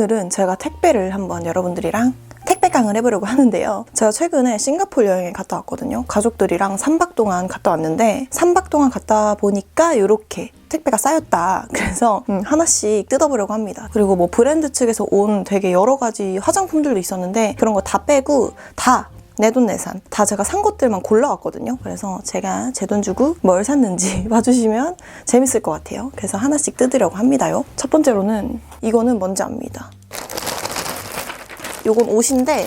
오늘은 제가 택배를 한번 여러분들이랑 택배강을 해보려고 하는데요. 제가 최근에 싱가포르 여행에 갔다 왔거든요. 가족들이랑 3박 동안 갔다 왔는데 3박 동안 갔다 보니까 이렇게 택배가 쌓였다. 그래서 음, 하나씩 뜯어보려고 합니다. 그리고 뭐 브랜드 측에서 온 되게 여러 가지 화장품들도 있었는데 그런 거 다 빼고 다 내돈내산 다 제가 산 것들만 골라왔거든요. 그래서 제가 제 돈 주고 뭘 샀는지 봐주시면 재밌을 것 같아요. 그래서 하나씩 뜯으려고 합니다요. 첫 번째로는 이거는 뭔지 압니다. 요건 옷인데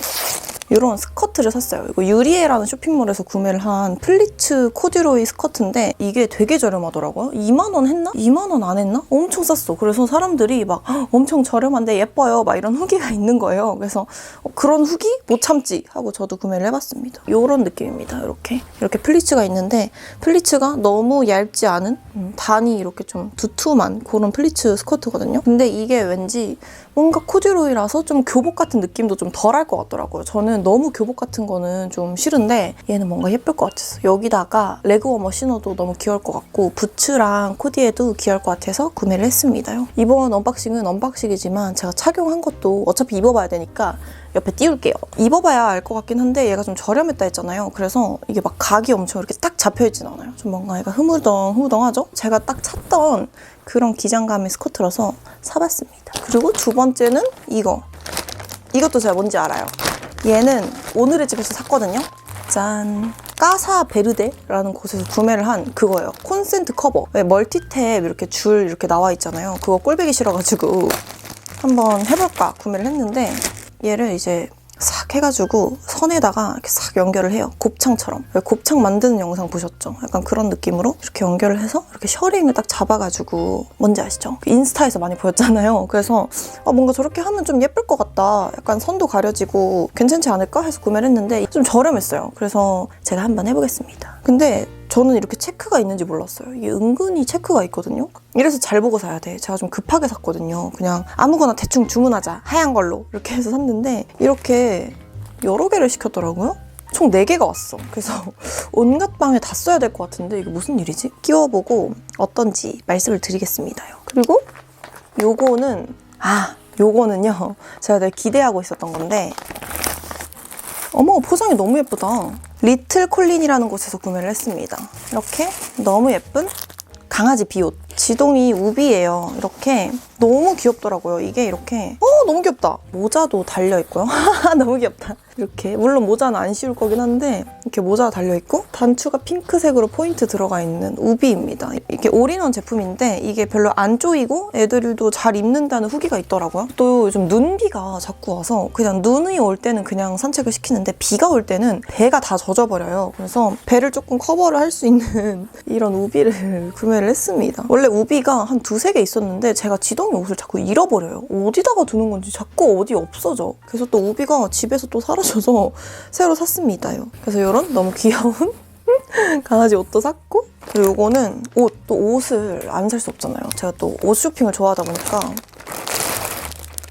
이런 스커트를 샀어요. 이거 유리에라는 쇼핑몰에서 구매를 한 플리츠 코듀로이 스커트인데 이게 되게 저렴하더라고요. 2만 원 했나? 2만 원 안 했나? 엄청 쌌어. 그래서 사람들이 막 "헉, 엄청 저렴한데 예뻐요. 막 이런 후기가 있는 거예요. 그래서 어, 그런 후기 못 참지 하고 저도 구매를 해봤습니다. 이런 느낌입니다. 이렇게 이렇게 플리츠가 있는데 플리츠가 너무 얇지 않은 음, 단이 이렇게 좀 두툼한 그런 플리츠 스커트거든요. 근데 이게 왠지 뭔가 코듀로이라서 좀 교복 같은 느낌도 좀 덜할 것 같더라고요. 저는 너무 교복 같은 거는 좀 싫은데 얘는 뭔가 예쁠 것 같았어. 여기다가 레그 워머 신어도 너무 귀여울 것 같고 부츠랑 코디에도 귀여울 것 같아서 구매를 했습니다요. 이번 언박싱은 언박싱이지만 제가 착용한 것도 어차피 입어봐야 되니까 옆에 띄울게요. 입어봐야 알 것 같긴 한데 얘가 좀 저렴했다 했잖아요. 그래서 이게 막 각이 엄청 이렇게 딱 잡혀있진 않아요. 좀 뭔가 얘가 흐물덩 흐물덩하죠? 제가 딱 찾던 그런 기장감의 스커트라서 사봤습니다. 그리고 두 번째는 이거. 이것도 제가 뭔지 알아요. 얘는 오늘의 집에서 샀거든요. 짠. 까사 베르데라는 곳에서 구매를 한 그거예요. 콘센트 커버. 왜 멀티탭 이렇게 줄 이렇게 나와 있잖아요. 그거 꼴배기 싫어가지고 한번 해볼까 구매를 했는데 얘를 이제 싹 해가지고 선에다가 이렇게 싹 연결을 해요. 곱창처럼. 왜 곱창 만드는 영상 보셨죠? 약간 그런 느낌으로 이렇게 연결을 해서 이렇게 셔링을 딱 잡아가지고 뭔지 아시죠? 그 인스타에서 많이 보였잖아요. 그래서 아, 뭔가 저렇게 하면 좀 예쁠 것 같다. 약간 선도 가려지고 괜찮지 않을까 해서 구매를 했는데 좀 저렴했어요. 그래서 제가 한번 해보겠습니다. 근데 저는 이렇게 체크가 있는지 몰랐어요. 이게 은근히 체크가 있거든요. 이래서 잘 보고 사야 돼. 제가 좀 급하게 샀거든요. 그냥 아무거나 대충 주문하자. 하얀 걸로. 이렇게 해서 샀는데 이렇게 여러 개를 시켰더라고요. 총 4개가 왔어. 그래서 온갖 방에 다 써야 될 것 같은데 이게 무슨 일이지? 끼워보고 어떤지 말씀을 드리겠습니다요. 그리고 요거는 아 요거는요. 제가 되게 기대하고 있었던 건데 어머 포장이 너무 예쁘다. 리틀 콜린이라는 곳에서 구매를 했습니다. 이렇게 너무 예쁜 강아지 비옷. 지동이 우비예요. 이렇게 너무 귀엽더라고요. 이게 이렇게 어 너무 귀엽다. 모자도 달려 있고요. 너무 귀엽다. 이렇게 물론 모자는 안 씌울 거긴 한데 이렇게 모자가 달려 있고 단추가 핑크색으로 포인트 들어가 있는 우비입니다. 이게 올인원 제품인데 이게 별로 안 쪼이고 애들도 잘 입는다는 후기가 있더라고요. 또 요즘 눈비가 자꾸 와서 그냥 눈이 올 때는 그냥 산책을 시키는데 비가 올 때는 배가 다 젖어버려요. 그래서 배를 조금 커버를 할 수 있는 이런 우비를 구매를 했습니다. 원래 우비가 한 두세 개 있었는데 제가 지동 이 옷을 자꾸 잃어버려요. 어디다가 두는 건지 자꾸 어디 없어져. 그래서 또 우비가 집에서 또 사라져서 새로 샀습니다요. 그래서 이런 너무 귀여운 강아지 옷도 샀고 그리고 이거는 옷, 또 옷을 안 살 수 없잖아요. 제가 또 옷 쇼핑을 좋아하다 보니까 이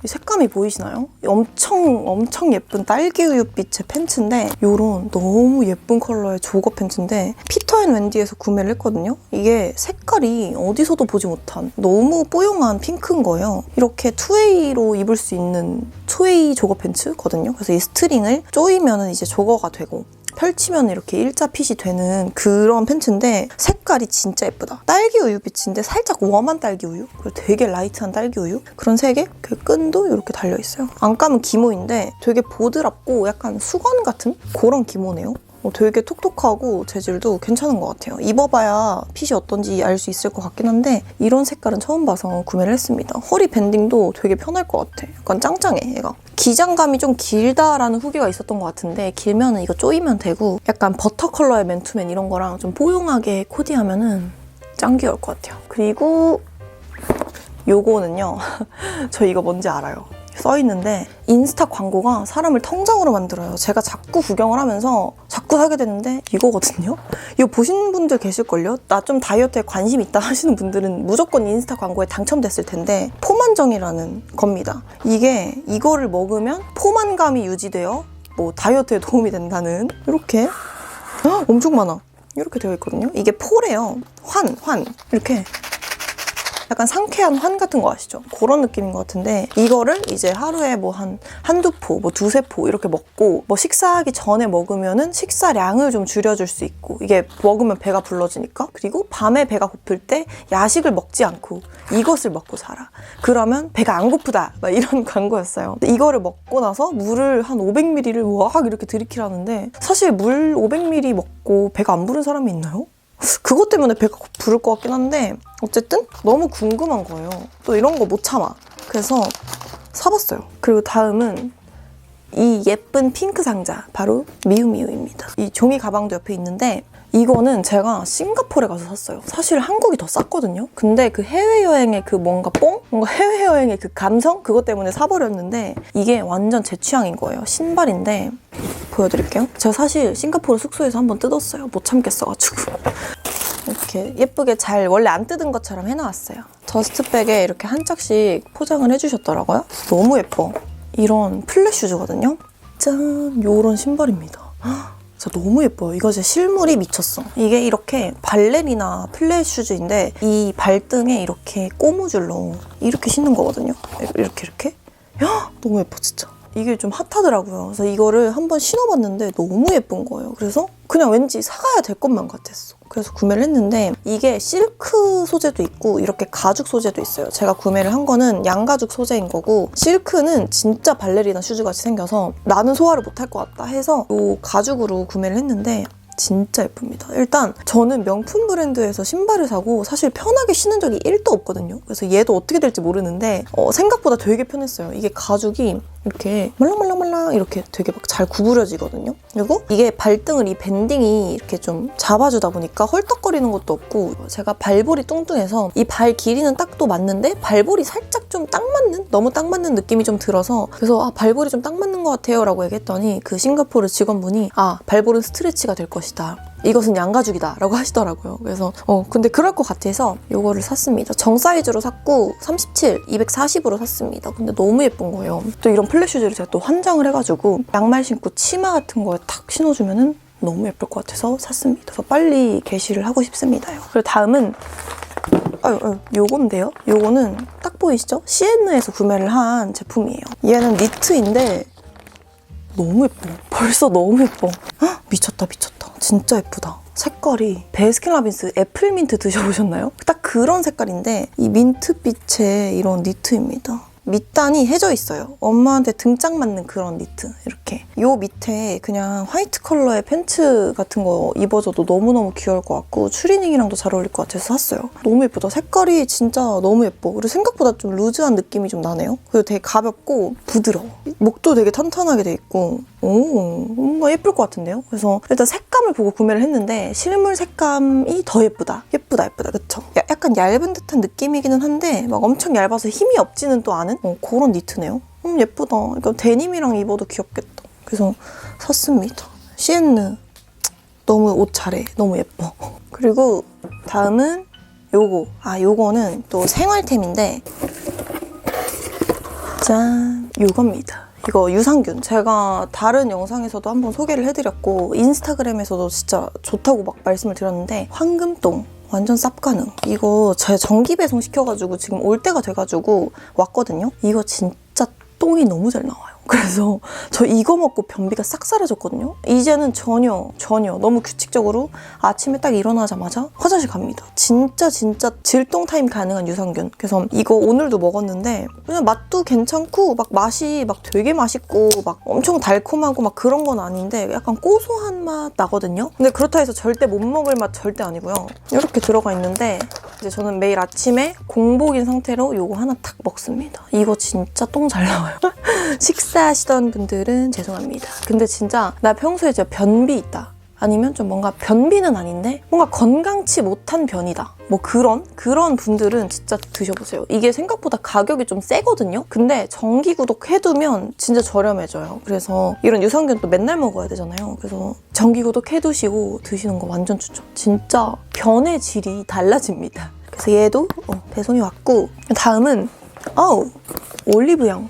색감이 보이시나요? 엄청 엄청 예쁜 딸기 우유빛의 팬츠인데 이런 너무 예쁜 컬러의 조거 팬츠인데 피터앤wen디에서 구매를 했거든요. 이게 색깔이 어디서도 보지 못한 너무 뽀용한 핑크인 거예요. 이렇게 투웨이로 입을 수 있는 투웨이 조거 팬츠거든요. 그래서 이 스트링을 조이면 이제 조거가 되고 펼치면 이렇게 일자 핏이 되는 그런 팬츠인데 색깔이 진짜 예쁘다. 딸기 우유 빛인데 살짝 웜한 딸기 우유 그리고 되게 라이트한 딸기 우유 그런 색에 그 끈도 이렇게 달려 있어요. 안감은 기모인데 되게 보드랍고 약간 수건 같은 그런 기모네요. 어, 되게 톡톡하고 재질도 괜찮은 것 같아요. 입어봐야 핏이 어떤지 알 수 있을 것 같긴 한데 이런 색깔은 처음 봐서 구매를 했습니다. 허리 밴딩도 되게 편할 것 같아. 약간 짱짱해 얘가. 기장감이 좀 길다라는 후기가 있었던 것 같은데 길면은 이거 조이면 되고 약간 버터 컬러의 맨투맨 이런 거랑 좀 뽀용하게 코디하면은 짱 귀여울 것 같아요. 그리고 요거는요. 저 이거 뭔지 알아요. 써 있는데 인스타 광고가 사람을 통장으로 만들어요. 제가 자꾸 구경을 하면서 자꾸 하게 되는데 이거거든요. 이거 보신 분들 계실걸요? 나 좀 다이어트에 관심 있다 하시는 분들은 무조건 인스타 광고에 당첨됐을 텐데 포만정이라는 겁니다. 이게 이거를 먹으면 포만감이 유지되어 뭐 다이어트에 도움이 된다는 이렇게 헉, 엄청 많아. 이렇게 되어 있거든요. 이게 포래요. 환, 환. 이렇게 약간 상쾌한 환 같은 거 아시죠? 그런 느낌인 것 같은데 이거를 이제 하루에 뭐 한 한두 포, 뭐 두세 포 이렇게 먹고 뭐 식사하기 전에 먹으면은 식사량을 좀 줄여줄 수 있고 이게 먹으면 배가 불러지니까 그리고 밤에 배가 고플 때 야식을 먹지 않고 이것을 먹고 살아. 그러면 배가 안 고프다. 막 이런 광고였어요. 이거를 먹고 나서 물을 한 500ml를 막 이렇게 들이키라는데 사실 물 500ml 먹고 배가 안 부른 사람이 있나요? 그것 때문에 배가 부를 것 같긴 한데 어쨌든 너무 궁금한 거예요. 또 이런 거 못 참아. 그래서 사봤어요. 그리고 다음은 이 예쁜 핑크 상자 바로 미우미우입니다. 이 종이 가방도 옆에 있는데 이거는 제가 싱가포르에 가서 샀어요. 사실 한국이 더 쌌거든요. 근데 그 해외여행의 그 뭔가 뽕? 뭔가 해외여행의 그 감성? 그것 때문에 사버렸는데 이게 완전 제 취향인 거예요. 신발인데 보여드릴게요. 제가 사실 싱가포르 숙소에서 한번 뜯었어요. 못 참겠어가지고. 이렇게 예쁘게 잘 원래 안 뜯은 것처럼 해놨어요. 더스트백에 이렇게 한 짝씩 포장을 해주셨더라고요. 너무 예뻐. 이런 플랫 슈즈거든요. 짠! 요런 신발입니다. 헉, 진짜 너무 예뻐요. 이거 제 실물이 미쳤어. 이게 이렇게 발레리나 플랫 슈즈인데 이 발등에 이렇게 꼬무줄로 이렇게 신는 거거든요. 이렇게 이렇게. 헉, 너무 예뻐 진짜. 이게 좀 핫하더라고요. 그래서 이거를 한번 신어봤는데 너무 예쁜 거예요. 그래서 그냥 왠지 사가야 될 것만 같았어. 그래서 구매를 했는데 이게 실크 소재도 있고 이렇게 가죽 소재도 있어요. 제가 구매를 한 거는 양가죽 소재인 거고 실크는 진짜 발레리나 슈즈 같이 생겨서 나는 소화를 못할 것 같다 해서 이 가죽으로 구매를 했는데 진짜 예쁩니다. 일단 저는 명품 브랜드에서 신발을 사고 사실 편하게 신은 적이 1도 없거든요. 그래서 얘도 어떻게 될지 모르는데 어, 생각보다 되게 편했어요. 이게 가죽이 이렇게 말랑말랑말랑 이렇게 되게 막 잘 구부려지거든요. 그리고 이게 발등을 이 밴딩이 이렇게 좀 잡아주다 보니까 헐떡거리는 것도 없고 제가 발볼이 뚱뚱해서 이 발 길이는 딱 또 맞는데 발볼이 살짝 좀 딱 맞는 너무 딱 맞는 느낌이 좀 들어서 그래서 아 발볼이 좀 딱 맞는 것 같아요 라고 얘기했더니 그 싱가포르 직원분이 아 발볼은 스트레치가 될 것이다. 이것은 양가죽이다 라고 하시더라고요. 그래서 어 근데 그럴 것 같아서 이거를 샀습니다. 정 사이즈로 샀고 37, 240으로 샀습니다. 근데 너무 예쁜 거예요. 또 이런 플랫 슈즈를 제가 또 환장을 해가지고 양말 신고 치마 같은 거에 탁 신어주면은 너무 예쁠 것 같아서 샀습니다. 그래서 빨리 게시를 하고 싶습니다요. 그리고 다음은 아유, 아유, 요건데요? 요거는 딱 보이시죠? 시엔느에서 구매를 한 제품이에요. 얘는 니트인데 너무 예뻐. 벌써 너무 예뻐. 헉, 미쳤다, 미쳤다. 진짜 예쁘다. 색깔이 베스킨라빈스 애플민트 드셔보셨나요? 딱 그런 색깔인데 이 민트빛의 이런 니트입니다. 밑단이 해져 있어요. 엄마한테 등짝 맞는 그런 니트 이렇게. 요 밑에 그냥 화이트 컬러의 팬츠 같은 거 입어줘도 너무너무 귀여울 것 같고 추리닝이랑도 잘 어울릴 것 같아서 샀어요. 너무 예쁘다. 색깔이 진짜 너무 예뻐. 그리고 생각보다 좀 루즈한 느낌이 좀 나네요. 그리고 되게 가볍고 부드러워. 목도 되게 탄탄하게 돼 있고 오 뭔가 예쁠 것 같은데요? 그래서 일단 색 감을 보고 구매를 했는데 실물 색감이 더 예쁘다. 예쁘다 예쁘다 그쵸? 야- 약간 얇은 듯한 느낌이기는 한데 막 엄청 얇아서 힘이 없지는 또 않은 어, 그런 니트네요. 음 예쁘다. 이거 데님이랑 입어도 귀엽겠다. 그래서 샀습니다. 시엔느 너무 옷 잘해. 너무 예뻐. 그리고 다음은 요거. 아 요거는 또 생활템인데 짠 요겁니다. 이거 유산균. 제가 다른 영상에서도 한번 소개를 해드렸고 인스타그램에서도 진짜 좋다고 막 말씀을 드렸는데 황금똥 완전 쌉 가능. 이거 제 정기 배송 시켜가지고 지금 올 때가 돼가지고 왔거든요? 이거 진짜 똥이 너무 잘 나와요 그래서 저 이거 먹고 변비가 싹 사라졌거든요. 이제는 전혀 전혀 너무 규칙적으로 아침에 딱 일어나자마자 화장실 갑니다. 진짜 진짜 질동 타임 가능한 유산균. 그래서 이거 오늘도 먹었는데 그냥 맛도 괜찮고 막 맛이 막 되게 맛있고 막 엄청 달콤하고 막 그런 건 아닌데 약간 고소한 맛 나거든요. 근데 그렇다 해서 절대 못 먹을 맛 절대 아니고요. 이렇게 들어가 있는데 이제 저는 매일 아침에 공복인 상태로 요거 하나 탁 먹습니다. 이거 진짜 똥 잘 나와요 식사하시던 분들은 죄송합니다. 근데 진짜 나 평소에 진짜 변비 있다. 아니면 좀 뭔가 변비는 아닌데 뭔가 건강치 못한 변이다. 뭐 그런 그런 분들은 진짜 드셔보세요. 이게 생각보다 가격이 좀 세거든요. 근데 정기 구독 해두면 진짜 저렴해져요. 그래서 이런 유산균 또 맨날 먹어야 되잖아요. 그래서 정기 구독 해두시고 드시는 거 완전 추천. 진짜 변의 질이 달라집니다. 그래서 얘도 어, 배송이 왔고 다음은 어우 올리브영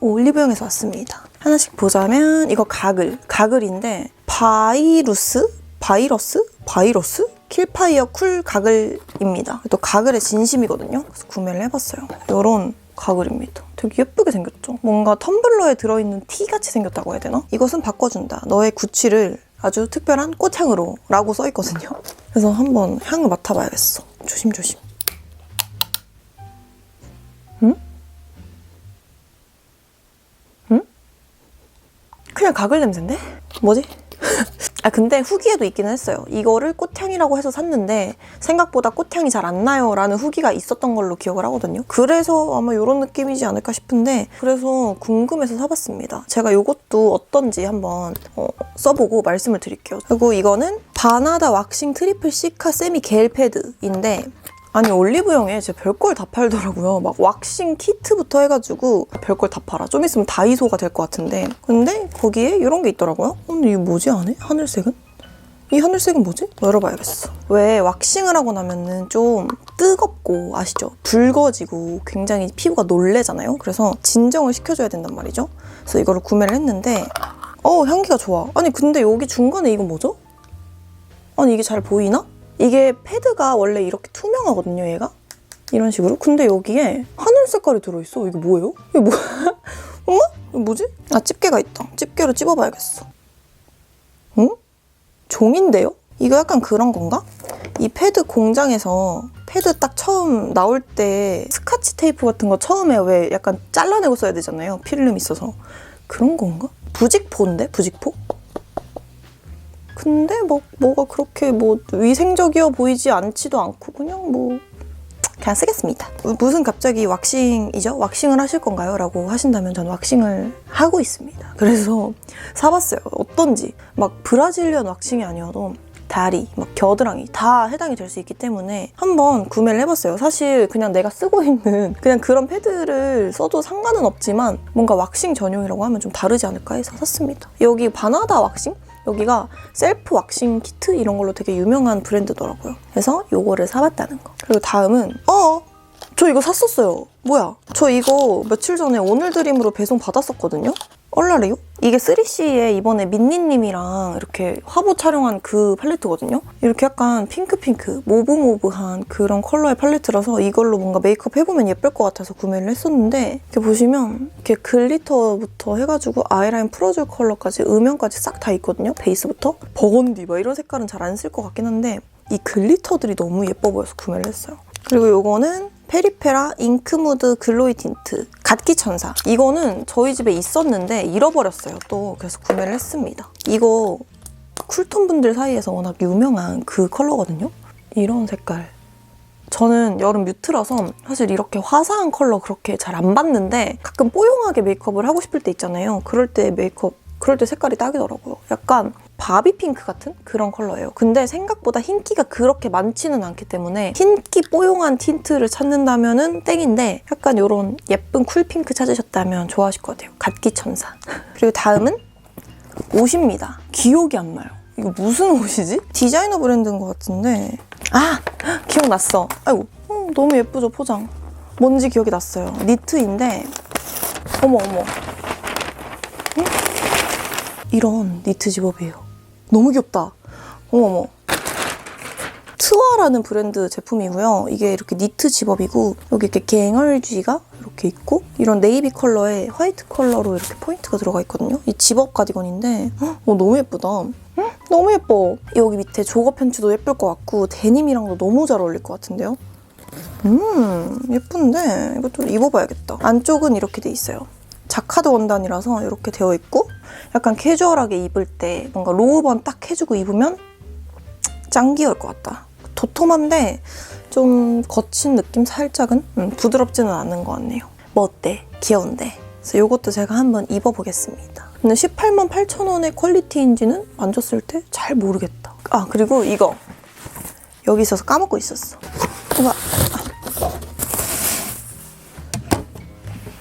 올리브영에서 왔습니다. 하나씩 보자면 이거 가글, 가글인데 바이루스? 바이러스? 바이러스? 킬파이어 쿨 가글입니다. 또 가글의 진심이거든요. 그래서 구매를 해봤어요. 이런 가글입니다. 되게 예쁘게 생겼죠? 뭔가 텀블러에 들어있는 티 같이 생겼다고 해야 되나? 이것은 바꿔준다. 너의 구취를 아주 특별한 꽃향으로 라고 써있거든요. 그래서 한번 향을 맡아봐야겠어. 조심조심. 그냥 가글 냄새인데? 뭐지? 아 근데 후기에도 있기는 했어요. 이거를 꽃향이라고 해서 샀는데 생각보다 꽃향이 잘 안 나요 라는 후기가 있었던 걸로 기억을 하거든요. 그래서 아마 이런 느낌이지 않을까 싶은데 그래서 궁금해서 사봤습니다. 제가 이것도 어떤지 한번 어, 써보고 말씀을 드릴게요. 그리고 이거는 바나다 왁싱 트리플 시카 세미 겔 패드인데 아니 올리브영에 제 별걸 다 팔더라고요. 막 왁싱 키트부터 해가지고 별걸 다 팔아. 좀 있으면 다이소가 될 것 같은데. 근데 거기에 이런 게 있더라고요. 어, 근데 이거 뭐지 안에? 하늘색은? 이 하늘색은 뭐지? 열어봐야겠어. 왜 왁싱을 하고 나면은 좀 뜨겁고 아시죠? 붉어지고 굉장히 피부가 놀래잖아요. 그래서 진정을 시켜줘야 된단 말이죠. 그래서 이거를 구매를 했는데 어 향기가 좋아. 아니 근데 여기 중간에 이건 뭐죠? 아니 이게 잘 보이나? 이게 패드가 원래 이렇게 투명하거든요, 얘가. 이런 식으로. 근데 여기에 하늘 색깔이 들어있어. 이게 뭐예요? 이게 뭐야? 어머? 이거 뭐지? 아, 집게가 있다. 집게로 찝어봐야겠어. 응? 종인데요? 이거 약간 그런 건가? 이 패드 공장에서 패드 딱 처음 나올 때 스카치 테이프 같은 거 처음에 왜 약간 잘라내고 써야 되잖아요. 필름 있어서. 그런 건가? 부직포인데? 부직포? 근데 뭐 뭐가 그렇게 뭐 위생적이어 보이지 않지도 않고 그냥 뭐 그냥 쓰겠습니다. 무슨 갑자기 왁싱이죠? 왁싱을 하실 건가요? 라고 하신다면 저는 왁싱을 하고 있습니다. 그래서 사봤어요. 어떤지. 막 브라질리언 왁싱이 아니어도 다리, 막 겨드랑이 다 해당이 될 수 있기 때문에 한번 구매를 해봤어요. 사실 그냥 내가 쓰고 있는 그냥 그런 패드를 써도 상관은 없지만 뭔가 왁싱 전용이라고 하면 좀 다르지 않을까 해서 샀습니다. 여기 바나다 왁싱? 여기가 셀프 왁싱 키트 이런 걸로 되게 유명한 브랜드더라고요. 그래서 요거를 사봤다는 거. 그리고 다음은 어! 저 이거 샀었어요. 뭐야? 저 이거 며칠 전에 오늘 드림으로 배송 받았었거든요. 얼라리요? 이게 3CE에 이번에 민니님이랑 이렇게 화보 촬영한 그 팔레트거든요. 이렇게 약간 핑크핑크, 모브모브한 그런 컬러의 팔레트라서 이걸로 뭔가 메이크업 해보면 예쁠 것 같아서 구매를 했었는데 이렇게 보시면 이렇게 글리터부터 해가지고 아이라인 풀어줄 컬러까지 음영까지 싹 다 있거든요. 베이스부터. 버건디 막 이런 색깔은 잘 안 쓸 것 같긴 한데 이 글리터들이 너무 예뻐 보여서 구매를 했어요. 그리고 요거는 페리페라 잉크무드 글로이 틴트 갓기 천사. 이거는 저희 집에 있었는데 잃어버렸어요. 또 그래서 구매를 했습니다. 이거 쿨톤 분들 사이에서 워낙 유명한 그 컬러거든요? 이런 색깔. 저는 여름 뮤트라서 사실 이렇게 화사한 컬러 그렇게 잘안 받는데 가끔 뽀용하게 메이크업을 하고 싶을 때 있잖아요. 그럴 때 메이크업 그럴 때 색깔이 딱이더라고요. 약간 바비 핑크 같은 그런 컬러예요. 근데 생각보다 흰기가 그렇게 많지는 않기 때문에 흰기 뽀용한 틴트를 찾는다면은 땡인데 약간 이런 예쁜 쿨핑크 찾으셨다면 좋아하실 것 같아요. 갓기 천사. 그리고 다음은 옷입니다. 기억이 안 나요. 이거 무슨 옷이지? 디자이너 브랜드인 것 같은데 아! 기억났어. 아이고 어, 너무 예쁘죠 포장. 뭔지 기억이 났어요. 니트인데 어머 어머 응? 이런 니트 집업이에요. 너무 귀엽다. 어머머. 트와라는 브랜드 제품이고요. 이게 이렇게 니트 집업이고 여기 이렇게 갱얼쥐가 이렇게 있고 이런 네이비 컬러에 화이트 컬러로 이렇게 포인트가 들어가 있거든요. 이 집업 가디건인데 어, 너무 예쁘다. 응? 너무 예뻐. 여기 밑에 조거 팬츠도 예쁠 것 같고 데님이랑도 너무 잘 어울릴 것 같은데요. 음 예쁜데 이것도 입어봐야겠다. 안쪽은 이렇게 돼 있어요. 자카드 원단이라서 이렇게 되어 있고 약간 캐주얼하게 입을 때 뭔가 로우번 딱 해주고 입으면 짱 귀여울 것 같다. 도톰한데 좀 거친 느낌 살짝은 음, 부드럽지는 않은 것 같네요. 뭐 어때? 귀여운데? 그래서 이것도 제가 한번 입어보겠습니다. 근데 18만 8천 원의 퀄리티인지는 만졌을 때 잘 모르겠다. 아 그리고 이거 여기 있어서 까먹고 있었어. 이거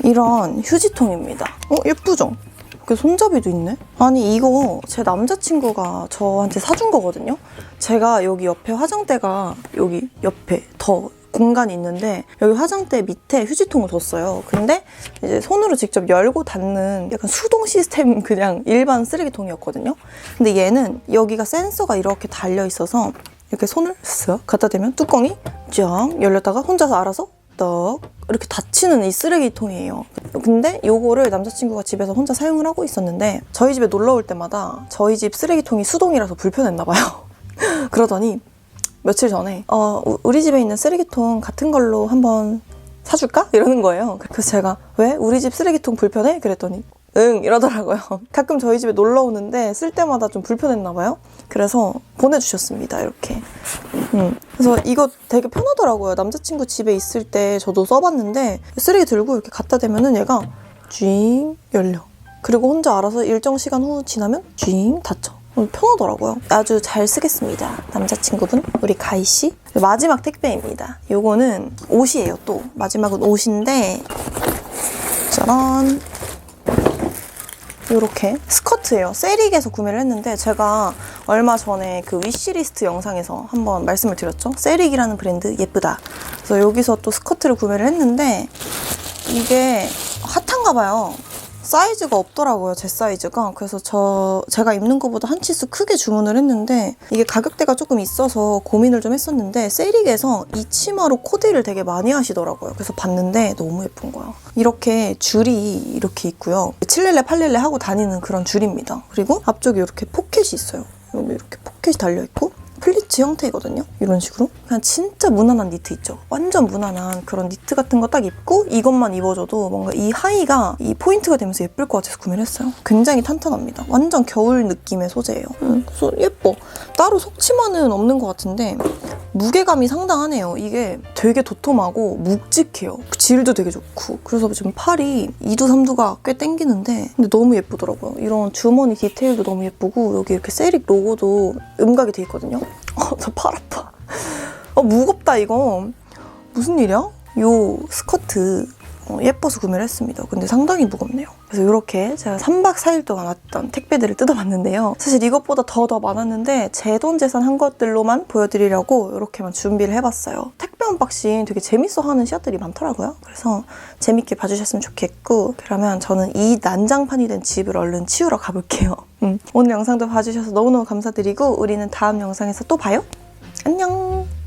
이런 휴지통입니다. 어, 예쁘죠? 이렇게 손잡이도 있네? 아니, 이거 제 남자친구가 저한테 사준 거거든요? 제가 여기 옆에 화장대가 여기 옆에 더 공간이 있는데 여기 화장대 밑에 휴지통을 뒀어요. 근데 이제 손으로 직접 열고 닫는 약간 수동 시스템 그냥 일반 쓰레기통이었거든요. 근데 얘는 여기가 센서가 이렇게 달려 있어서 이렇게 손을 쓱 갖다 대면 뚜껑이 쫙 열렸다가 혼자서 알아서 떡 이렇게 닫히는 이 쓰레기통이에요. 근데 요거를 남자친구가 집에서 혼자 사용을 하고 있었는데 저희 집에 놀러 올 때마다 저희 집 쓰레기통이 수동이라서 불편했나 봐요. 그러더니 며칠 전에 어, 우- 우리 집에 있는 쓰레기통 같은 걸로 한번 사줄까? 이러는 거예요. 그래서 제가 왜? 우리 집 쓰레기통 불편해? 그랬더니 응 이러더라고요. 가끔 저희 집에 놀러 오는데 쓸 때마다 좀 불편했나 봐요. 그래서 보내주셨습니다. 이렇게. 음. 그래서 이거 되게 편하더라고요. 남자친구 집에 있을 때 저도 써봤는데 쓰레기 들고 이렇게 갖다 대면은 얘가 쥐잉 열려. 그리고 혼자 알아서 일정 시간 후 지나면 쥐잉 닫혀. 음, 편하더라고요. 아주 잘 쓰겠습니다. 남자친구분, 우리 가희 씨. 마지막 택배입니다. 요거는 옷이에요. 또 마지막은 옷인데 짜란. 요렇게 스커트예요. 세릭에서 구매를 했는데 제가 얼마 전에 그 위시리스트 영상에서 한번 말씀을 드렸죠. 세릭이라는 브랜드 예쁘다. 그래서 여기서 또 스커트를 구매를 했는데 이게 핫한가 봐요. 사이즈가 없더라고요, 제 사이즈가. 그래서 저, 제가 입는 것보다 한 치수 크게 주문을 했는데, 이게 가격대가 조금 있어서 고민을 좀 했었는데, 세릭에서 이 치마로 코디를 되게 많이 하시더라고요. 그래서 봤는데 너무 예쁜 거야. 이렇게 줄이 이렇게 있고요. 7릴레, 8릴레 하고 다니는 그런 줄입니다. 그리고 앞쪽에 이렇게 포켓이 있어요. 여기 이렇게 포켓이 달려있고, 플리츠 형태이거든요. 이런 식으로. 그냥 진짜 무난한 니트 있죠. 완전 무난한 그런 니트 같은 거 딱 입고 이것만 입어줘도 뭔가 이 하의가 이 포인트가 되면서 예쁠 것 같아서 구매를 했어요. 굉장히 탄탄합니다. 완전 겨울 느낌의 소재예요. 음, 예뻐. 따로 속치마는 없는 것 같은데 무게감이 상당하네요. 이게 되게 도톰하고 묵직해요. 질도 되게 좋고. 그래서 지금 팔이 2두, 3두가 꽤 땡기는데 근데 너무 예쁘더라고요. 이런 주머니 디테일도 너무 예쁘고 여기 이렇게 세릭 로고도 음각이 돼 있거든요. 어, 저 팔 아파. 어, 무겁다 이거. 무슨 일이야? 요 스커트 어, 예뻐서 구매를 했습니다. 근데 상당히 무겁네요. 그래서 이렇게 제가 3박 4일 동안 왔던 택배들을 뜯어봤는데요. 사실 이것보다 더 더 많았는데 제 돈 재산 한 것들로만 보여드리려고 이렇게만 준비를 해봤어요. 택배 언박싱 되게 재밌어하는 씨앗들이 많더라고요. 그래서 재밌게 봐주셨으면 좋겠고 그러면 저는 이 난장판이 된 집을 얼른 치우러 가볼게요. 음, 오늘 영상도 봐주셔서 너무너무 감사드리고 우리는 다음 영상에서 또 봐요. 안녕!